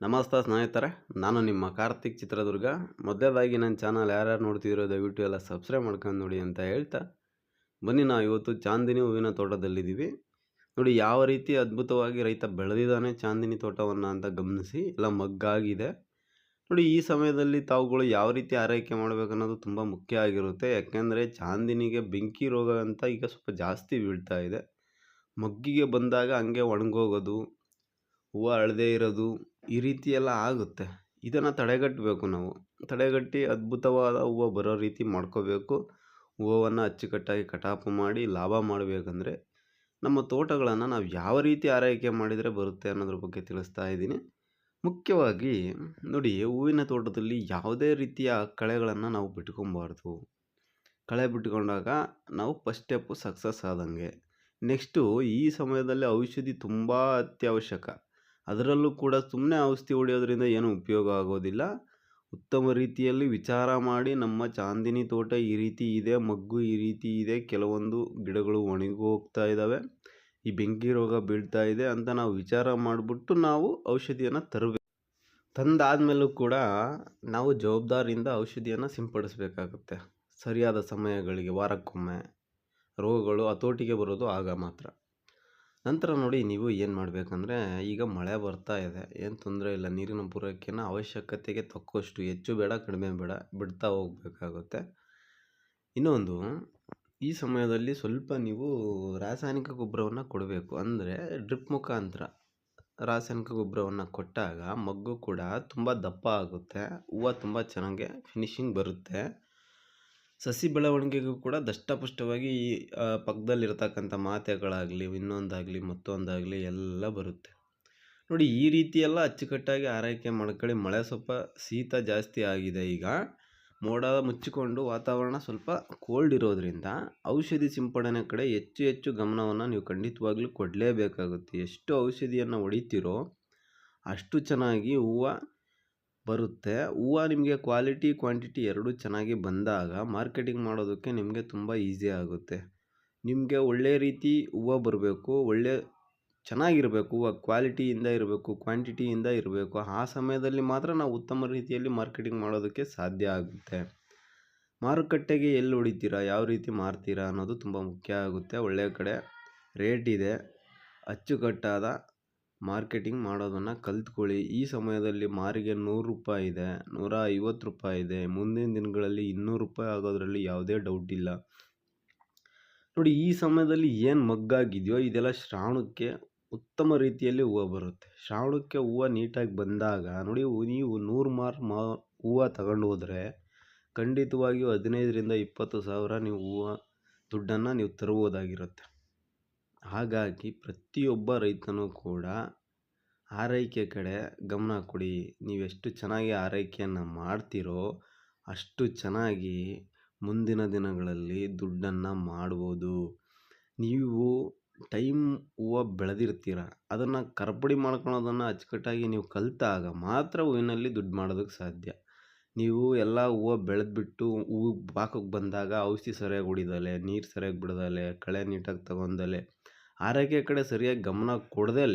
ನಮಸ್ತೆ ಸ್ನೇಹಿತರೆ, ನಾನು ನಿಮ್ಮ ಕಾರ್ತಿಕ್ ಚಿತ್ರದುರ್ಗ. ಮೊದಲೇದಾಗಿ ನನ್ನ ಚಾನಲ್ ಯಾರ್ಯಾರು ನೋಡ್ತಿದ್ದೀರೋ ದಯವಿಟ್ಟು ಎಲ್ಲ ಸಬ್ಸ್ಕ್ರೈಬ್ ಮಾಡ್ಕೊಂಡು ನೋಡಿ ಅಂತ ಹೇಳ್ತಾ ಬನ್ನಿ, ನಾವು ಇವತ್ತು ಚಾಂದಿನಿ ಹೂವಿನ ತೋಟದಲ್ಲಿದ್ದೀವಿ. ನೋಡಿ, ಯಾವ ರೀತಿ ಅದ್ಭುತವಾಗಿ ರೈತ ಬೆಳೆದಿದ್ದಾನೆ ಚಾಂದಿನಿ ತೋಟವನ್ನು ಅಂತ ಗಮನಿಸಿ, ಎಲ್ಲ ಮಗ್ಗಾಗಿದೆ. ನೋಡಿ, ಈ ಸಮಯದಲ್ಲಿ ತಾವುಗಳು ಯಾವ ರೀತಿ ಆರೈಕೆ ಮಾಡಬೇಕನ್ನೋದು ತುಂಬ ಮುಖ್ಯ ಆಗಿರುತ್ತೆ. ಯಾಕೆಂದರೆ, ಚಾಂದಿನಿಗೆ ಬೆಂಕಿ ರೋಗ ಅಂತ ಈಗ ಸ್ವಲ್ಪ ಜಾಸ್ತಿ ಬೀಳ್ತಾ ಇದೆ. ಮಗ್ಗಿಗೆ ಬಂದಾಗ ಹಂಗೆ ಒಣಗೋಗೋದು ಹೂವು ಅಳದೇ ಇರೋದು ಈ ರೀತಿ ಎಲ್ಲ ಆಗುತ್ತೆ. ಇದನ್ನು ತಡೆಗಟ್ಟಬೇಕು ನಾವು. ತಡೆಗಟ್ಟಿ ಅದ್ಭುತವಾದ ಹೂವು ಬರೋ ರೀತಿ ಮಾಡ್ಕೋಬೇಕು. ಹೂವನ್ನು ಅಚ್ಚುಕಟ್ಟಾಗಿ ಕಟಾಪು ಮಾಡಿ ಲಾಭ ಮಾಡಬೇಕಂದ್ರೆ ನಮ್ಮ ತೋಟಗಳನ್ನು ನಾವು ಯಾವ ರೀತಿ ಆರೈಕೆ ಮಾಡಿದರೆ ಬರುತ್ತೆ ಅನ್ನೋದ್ರ ಬಗ್ಗೆ ತಿಳಿಸ್ತಾ ಇದ್ದೀನಿ. ಮುಖ್ಯವಾಗಿ ನೋಡಿ ಹೂವಿನ ತೋಟದಲ್ಲಿ ಯಾವುದೇ ರೀತಿಯ ಕಳೆಗಳನ್ನು ನಾವು ಬಿಟ್ಕೊಬಾರ್ದು ಕಳೆ ಬಿಟ್ಕೊಂಡಾಗ ನಾವು ಫಸ್ಟ್ ಸ್ಟೆಪ್ಪು ಸಕ್ಸಸ್ ಆದಂಗೆ. ನೆಕ್ಸ್ಟು ಈ ಸಮಯದಲ್ಲಿ ಔಷಧಿ ತುಂಬ ಅತ್ಯವಶ್ಯಕ. ಅದರಲ್ಲೂ ಕೂಡ ಸುಮ್ಮನೆ ಔಷಧಿ ಹೊಡೆಯೋದ್ರಿಂದ ಏನೂ ಉಪಯೋಗ ಆಗೋದಿಲ್ಲ. ಉತ್ತಮ ರೀತಿಯಲ್ಲಿ ವಿಚಾರ ಮಾಡಿ ನಮ್ಮ ಚಾಂದಿನಿ ತೋಟ ಈ ರೀತಿ ಇದೆ, ಮಗ್ಗು ಈ ರೀತಿ ಇದೆ, ಕೆಲವೊಂದು ಗಿಡಗಳು ಒಣಗಿ ಹೋಗ್ತಾ ಇದ್ದಾವೆ, ಈ ಬೆಂಕಿ ರೋಗ ಬೀಳ್ತಾ ಇದೆ ಅಂತ ನಾವು ವಿಚಾರ ಮಾಡಿಬಿಟ್ಟು ನಾವು ಔಷಧಿಯನ್ನು ತರಬೇಕು. ತಂದಾದಮೇಲೂ ಕೂಡ ನಾವು ಜವಾಬ್ದಾರಿಯಿಂದ ಔಷಧಿಯನ್ನು ಸಿಂಪಡಿಸಬೇಕಾಗುತ್ತೆ. ಸರಿಯಾದ ಸಮಯಗಳಿಗೆ ವಾರಕ್ಕೊಮ್ಮೆ ರೋಗಗಳು ಹತೋಟಿಗೆ ಬರೋದು ಆಗ ಮಾತ್ರ. ನಂತರ ನೋಡಿ ನೀವು ಏನು ಮಾಡಬೇಕಂದ್ರೆ, ಈಗ ಮಳೆ ಬರ್ತಾ ಇದೆ. ಏನು ತೊಂದರೆ ಇಲ್ಲ. ನೀರಿನ ಪೂರೈಕೆನ ಅವಶ್ಯಕತೆಗೆ ತಕ್ಕಷ್ಟು ಹೆಚ್ಚು ಬೇಡ, ಕಡಿಮೆ ಬೇಡ, ಬಿಡ್ತಾ ಹೋಗಬೇಕಾಗುತ್ತೆ. ಇನ್ನೊಂದು, ಈ ಸಮಯದಲ್ಲಿ ಸ್ವಲ್ಪ ನೀವು ರಾಸಾಯನಿಕ ಗೊಬ್ಬರವನ್ನು ಕೊಡಬೇಕು. ಅಂದರೆ ಡ್ರಿಪ್ ಮುಖಾಂತರ ರಾಸಾಯನಿಕ ಗೊಬ್ಬರವನ್ನು ಕೊಟ್ಟಾಗ ಮಗ್ಗು ಕೂಡ ತುಂಬ ದಪ್ಪ ಆಗುತ್ತೆ. ಹೂವು ತುಂಬ ಚೆನ್ನಾಗೆ ಫಿನಿಶಿಂಗ್ ಬರುತ್ತೆ. ಸಸಿ ಬೆಳವಣಿಗೆಗೂ ಕೂಡ ದಷ್ಟಪುಷ್ಟವಾಗಿ ಈ ಪಕ್ಕದಲ್ಲಿರ್ತಕ್ಕಂಥ ಮಾತೆಗಳಾಗಲಿ ಇನ್ನೊಂದಾಗಲಿ, ಮತ್ತೊಂದಾಗಲಿ ಎಲ್ಲ ಬರುತ್ತೆ. ನೋಡಿ, ಈ ರೀತಿ ಎಲ್ಲ ಅಚ್ಚುಕಟ್ಟಾಗಿ ಆರೈಕೆ ಮಾಡ್ಕೊಳ್ಳಿ. ಮಳೆ ಸ್ವಲ್ಪ ಶೀತ ಜಾಸ್ತಿ ಆಗಿದೆ ಈಗ. ಮೋಡ ಮುಚ್ಚಿಕೊಂಡು ವಾತಾವರಣ ಸ್ವಲ್ಪ ಕೋಲ್ಡ್ ಇರೋದ್ರಿಂದ ಔಷಧಿ ಸಿಂಪಡಣೆ ಕಡೆ ಹೆಚ್ಚು ಹೆಚ್ಚು ಗಮನವನ್ನು ನೀವು ಖಂಡಿತವಾಗ್ಲೂ ಕೊಡಲೇಬೇಕಾಗುತ್ತೆ. ಎಷ್ಟು ಔಷಧಿಯನ್ನು ಹೊಡಿತೀರೋ ಅಷ್ಟು ಚೆನ್ನಾಗಿ ಹೂವು ಬರುತ್ತೆ. ಹೂವು ನಿಮಗೆ ಕ್ವಾಲಿಟಿ ಕ್ವಾಂಟಿಟಿ ಎರಡೂ ಚೆನ್ನಾಗಿ ಬಂದಾಗ ಮಾರ್ಕೆಟಿಂಗ್ ಮಾಡೋದಕ್ಕೆ ನಿಮಗೆ ತುಂಬ ಈಸಿ ಆಗುತ್ತೆ. ನಿಮಗೆ ಒಳ್ಳೆಯ ರೀತಿ ಹೂವು ಬರಬೇಕು, ಒಳ್ಳೆ ಚೆನ್ನಾಗಿರಬೇಕು, ಹೂವು ಕ್ವಾಲಿಟಿಯಿಂದ ಇರಬೇಕು ಕ್ವಾಂಟಿಟಿಯಿಂದ ಇರಬೇಕು. ಆ ಸಮಯದಲ್ಲಿ ಮಾತ್ರ ನಾವು ಉತ್ತಮ ರೀತಿಯಲ್ಲಿ ಮಾರ್ಕೆಟಿಂಗ್ ಮಾಡೋದಕ್ಕೆ ಸಾಧ್ಯ ಆಗುತ್ತೆ. ಮಾರುಕಟ್ಟೆಗೆ ಎಲ್ಲಿ ಹೊಡಿತೀರಾ ಯಾವ ರೀತಿ ಮಾರ್ತೀರಾ ಅನ್ನೋದು ತುಂಬ ಮುಖ್ಯ ಆಗುತ್ತೆ. ಒಳ್ಳೆಯ ಕಡೆ ರೇಟ್ ಇದೆ. ಅಚ್ಚುಕಟ್ಟಾದ ಮಾರ್ಕೆಟಿಂಗ್ ಮಾಡೋದನ್ನು ಕಲಿತ್ಕೊಳ್ಳಿ. ಈ ಸಮಯದಲ್ಲಿ ಮಾರಿಗೆ ನೂರು ರೂಪಾಯಿ ಇದೆ, ನೂರ ಐವತ್ತು ರೂಪಾಯಿ ಇದೆ. ಮುಂದಿನ ದಿನಗಳಲ್ಲಿ ಇನ್ನೂರು ರೂಪಾಯಿ ಆಗೋದ್ರಲ್ಲಿ ಯಾವುದೇ ಡೌಟ್ ಇಲ್ಲ. ನೋಡಿ, ಈ ಸಮಯದಲ್ಲಿ ಏನು ಮಗ್ಗಾಗಿದೆಯೋ ಇದೆಲ್ಲ ಶ್ರಾವಣಕ್ಕೆ ಉತ್ತಮ ರೀತಿಯಲ್ಲಿ ಹೂವು ಬರುತ್ತೆ. ಶ್ರಾವಣಕ್ಕೆ ಹೂವು ನೀಟಾಗಿ ಬಂದಾಗ, ನೋಡಿ, ನೀವು ನೂರು ಮಾರ್ ಮಾ ಹೂವು ತಗೊಂಡು ಹೋದರೆ ಖಂಡಿತವಾಗಿಯೂ ಹದಿನೈದರಿಂದ ಇಪ್ಪತ್ತು ಸಾವಿರ ನೀವು ಹೂವು, ದುಡ್ಡನ್ನು ನೀವು ತರ್ಬೋದಾಗಿರುತ್ತೆ. ಹಾಗಾಗಿ ಪ್ರತಿಯೊಬ್ಬ ರೈತನೂ ಕೂಡ ಆರೈಕೆ ಕಡೆ ಗಮನ ಕೊಡಿ. ನೀವೆಷ್ಟು ಚೆನ್ನಾಗಿ ಆರೈಕೆಯನ್ನು ಮಾಡ್ತೀರೋ ಅಷ್ಟು ಚೆನ್ನಾಗಿ ಮುಂದಿನ ದಿನಗಳಲ್ಲಿ ದುಡ್ಡನ್ನು ಮಾಡ್ಬೋದು. ನೀವು ಟೈಮ್ ಹೂವು ಬೆಳೆದಿರ್ತೀರ, ಅದನ್ನು ಕರ್ಪಡಿ ಮಾಡ್ಕೊಳೋದನ್ನು ಅಚ್ಚುಕಟ್ಟಾಗಿ ನೀವು ಕಲಿತಾಗ ಮಾತ್ರ ಹೂವಿನಲ್ಲಿ ದುಡ್ಡು ಮಾಡೋದಕ್ಕೆ ಸಾಧ್ಯ. ನೀವು ಎಲ್ಲ ಹೂವು ಬೆಳೆದ್ಬಿಟ್ಟು ಹೂವು ಪಾಕಕ್ಕೆ ಬಂದಾಗ ಔಷಧಿ ಸರಿಯಾಗಿ ಹೊಡಿದಲೆ, ನೀರು ಸರಿಯಾಗಿ ಬಿಡದಲೆ, ಕಳೆ ನೀಟಾಗಿ ತಗೊಂಡಲೆ ಆರೈಕೆ ಕಡೆ ಸರಿಯಾಗಿ ಗಮನ ಕೊಡದೇ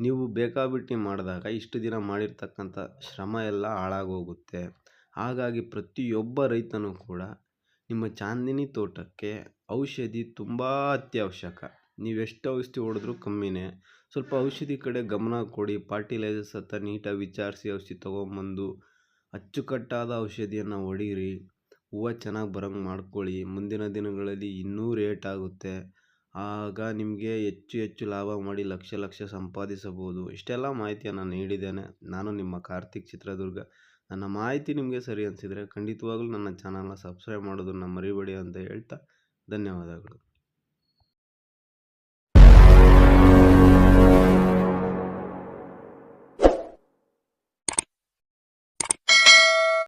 ನೀವು ಬೇಕಾಬಿಟ್ಟಿ ಮಾಡಿದಾಗ ಇಷ್ಟು ದಿನ ಮಾಡಿರ್ತಕ್ಕಂಥ ಶ್ರಮ ಎಲ್ಲ ಹಾಳಾಗೋಗುತ್ತೆ. ಹಾಗಾಗಿ ಪ್ರತಿಯೊಬ್ಬ ರೈತನೂ ಕೂಡ ನಿಮ್ಮ ಚಾಂದಿನಿ ತೋಟಕ್ಕೆ ಔಷಧಿ ತುಂಬ ಅತ್ಯವಶ್ಯಕ. ನೀವೆಷ್ಟು ಔಷಧಿ ಹೊಡೆದ್ರೂ ಕಮ್ಮಿನೇ. ಸ್ವಲ್ಪ ಔಷಧಿ ಕಡೆ ಗಮನ ಕೊಡಿ ಪಾರ್ಟಿಲೈಸರ್ಸ್ ಹತ್ರ ನೀಟಾಗಿ ವಿಚಾರಿಸಿ ಔಷಧಿ ತೊಗೊಂಬಂದು ಅಚ್ಚುಕಟ್ಟಾದ ಔಷಧಿಯನ್ನು ಹೊಡೀರಿ. ಹೂವು ಚೆನ್ನಾಗಿ ಬರೋಂಗೆ ಮಾಡ್ಕೊಳ್ಳಿ. ಮುಂದಿನ ದಿನಗಳಲ್ಲಿ ಇನ್ನೂ ರೇಟ್ ಆಗುತ್ತೆ. ಆಗ ನಿಮಗೆ ಹೆಚ್ಚು ಹೆಚ್ಚು ಲಾಭ ಮಾಡಿ ಲಕ್ಷ ಲಕ್ಷ ಸಂಪಾದಿಸಬಹುದು. ಇಷ್ಟೆಲ್ಲ ಮಾಹಿತಿಯನ್ನು ನೀಡಿದ್ದೇನೆ. ನಾನು ನಿಮ್ಮ ಕಾರ್ತಿಕ್ ಚಿತ್ರದುರ್ಗ. ನನ್ನ ಮಾಹಿತಿ ನಿಮಗೆ ಸರಿ ಅನಿಸಿದರೆ ಖಂಡಿತವಾಗ್ಲೂ ನನ್ನ ಚಾನಲ್ನ ಸಬ್ಸ್ಕ್ರೈಬ್ ಮಾಡೋದನ್ನು ಮರಿಬೇಡಿ ಅಂತ ಹೇಳ್ತಾ ಧನ್ಯವಾದಗಳು.